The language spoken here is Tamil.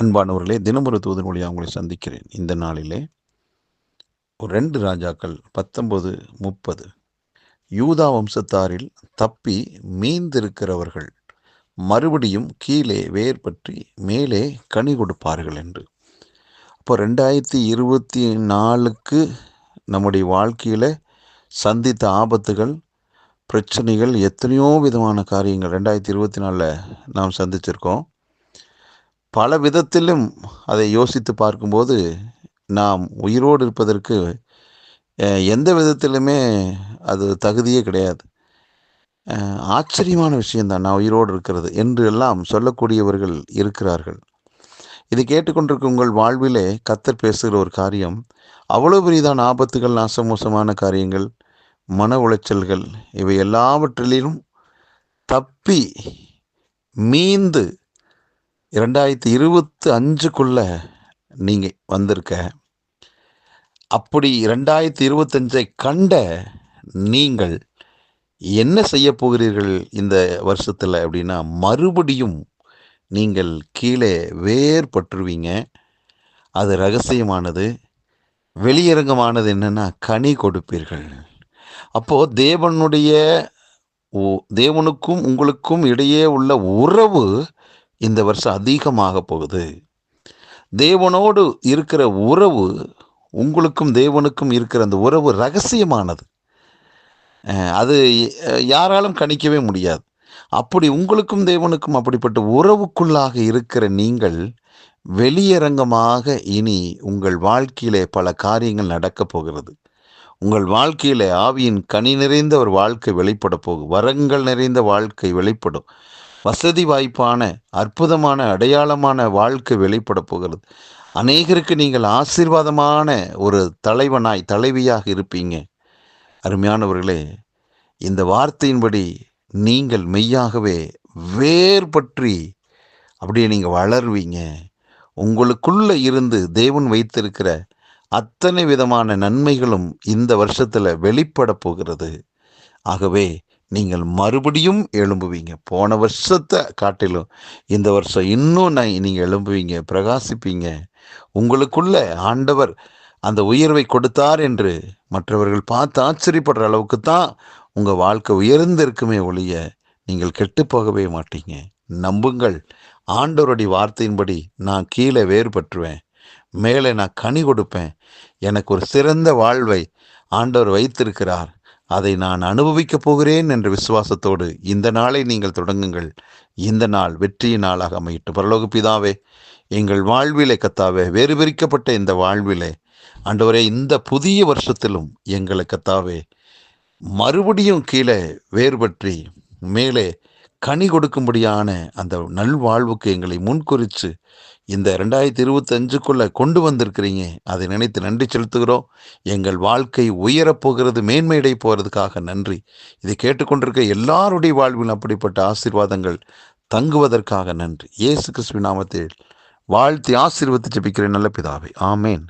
அன்பானவர்களே தினமொரு தூதன் வழியாக உங்களை சந்திக்கிறேன். இந்த நாளிலே ஒரு ரெண்டு ராஜாக்கள் பத்தொன்பது முப்பது. யூதா வம்சத்தாரில் தப்பி மீந்திருக்கிறவர்கள் மறுபடியும் கீழே வேர் பற்றி மேலே கனி கொடுப்பார்கள் என்று. அப்போ ரெண்டாயிரத்தி இருபத்தி நாலுக்கு நம்முடைய வாழ்க்கையில் சந்தித்த ஆபத்துகள் பிரச்சனைகள் எத்தனையோ விதமான காரியங்கள். ரெண்டாயிரத்தி இருபத்தி நாலில் நாம் சந்திச்சிருக்கோம். பல விதத்திலும் அதை யோசித்து பார்க்கும்போது நாம் உயிரோடு இருப்பதற்கு எந்த விதத்திலுமே அது தகுதியே கிடையாது. ஆச்சரியமான விஷயம்தான் நான் உயிரோடு இருக்கிறது என்று எல்லாம் சொல்லக்கூடியவர்கள் இருக்கிறார்கள். இதை கேட்டுக்கொண்டிருக்க உங்கள் வாழ்விலே கத்தர் பேசுகிற ஒரு காரியம் அவ்வளோ பெரிதான ஆபத்துகள் நாசமோசமான காரியங்கள் மன உளைச்சல்கள் இவை எல்லாவற்றிலும் தப்பி மீந்து இரண்டாயிரத்தி இருபத்தி அஞ்சுக்குள்ள நீங்கள் வந்திருக்க. அப்படி இரண்டாயிரத்தி இருபத்தஞ்சை கண்ட நீங்கள் என்ன செய்ய போகிறீர்கள் இந்த வருஷத்தில் அப்படின்னா மறுபடியும் நீங்கள் கீழே வேர்பற்றுவீங்க அது ரகசியமானது. வெளியரங்கமானது என்னென்னா கனி கொடுப்பீர்கள். அப்போது தேவனுடைய ஓ- தேவனுக்கும் உங்களுக்கும் இடையே உள்ள உறவு இந்த வருஷம் அதிகமாக போகுது. தேவனோடு இருக்கிற உறவு உங்களுக்கும் தேவனுக்கும் இருக்கிற அந்த உறவு ரகசியமானது. அது யாராலும் கணிக்கவே முடியாது. அப்படி உங்களுக்கும் தேவனுக்கும் அப்படிப்பட்ட உறவுக்குள்ளாக இருக்கிற நீங்கள் வெளியரங்கமாக இனி உங்கள் வாழ்க்கையிலே பல காரியங்கள் நடக்கப் போகிறது. உங்கள் வாழ்க்கையிலே ஆவியின் கனி நிறைந்த ஒரு வாழ்க்கை வெளிப்பட போகும் வரங்கள் நிறைந்த வாழ்க்கை வெளிப்படும். வசதி வாய்ப்பான அற்புதமான அடையாளமான வாழ்க்கை வெளிப்பட போகிறது. அநேகருக்கு நீங்கள் ஆசீர்வாதமான ஒரு தலைவனாய் தலைவியாக இருப்பீங்க. அருமையானவர்களே இந்த வார்த்தையின்படி நீங்கள் மெய்யாகவே வேர் பற்றி அப்படியே நீங்கள் வளருவீங்க. உங்களுக்குள்ளே இருந்து தேவன் வைத்திருக்கிற அத்தனை விதமான நன்மைகளும் இந்த வருஷத்தில் வெளிப்பட போகிறது. ஆகவே நீங்கள் மறுபடியும் எழும்புவீங்க. போன வருஷத்தை காட்டிலும் இந்த வருஷம் இன்னும் நான் நீங்கள் எழும்புவீங்க பிரகாசிப்பீங்க. உங்களுக்குள்ள ஆண்டவர் அந்த உயர்வை கொடுத்தார் என்று மற்றவர்கள் பார்த்து ஆச்சரியப்படுற அளவுக்கு தான் உங்கள் வாழ்க்கை உயர்ந்திருக்குமே ஒழிய நீங்கள் கெட்டு போகவே மாட்டீங்க. நம்புங்கள். ஆண்டவருடைய வார்த்தையின்படி நான் கீழே வேறுபற்றுவேன் மேலே நான் கனி கொடுப்பேன். எனக்கு ஒரு சிறந்த வாழ்வை ஆண்டவர் வைத்திருக்கிறார். அதை நான் அனுபவிக்கப் போகிறேன் என்ற விசுவாசத்தோடு இந்த நாளை நீங்கள் தொடங்குங்கள். இந்த நாள் வெற்றியின் நாளாக அமையிட்டு பரலோக பிதாவே எங்கள் வாழ்விலே கத்தாவே வேறு பிரிக்கப்பட்ட இந்த வாழ்விலே ஆண்டவரே இந்த புதிய வருஷத்திலும் எங்களை கத்தாவே மறுபடியும் கீழே வேறுபற்றி மேலே கனி கொடுக்கும்படியான அந்த நல்வாழ்வுக்கு எங்களை முன்குறித்து இந்த ரெண்டாயிரத்தி இருபத்தஞ்சுக்குள்ளே கொண்டு வந்திருக்கிறீங்க. அதை நினைத்து நன்றி செலுத்துகிறோம். எங்கள் வாழ்க்கை உயரப்போகிறது மேன்மையடை போகிறதுக்காக நன்றி. இதை கேட்டுக்கொண்டிருக்க எல்லாருடைய வாழ்வில் அப்படிப்பட்ட ஆசீர்வாதங்கள் தங்குவதற்காக நன்றி. இயேசு கிறிஸ்துவின் நாமத்தில் வாழ்த்தி ஆசீர்வதித்து ஜெபிக்கிறேன். நல்ல பிதாவை. ஆமேன்.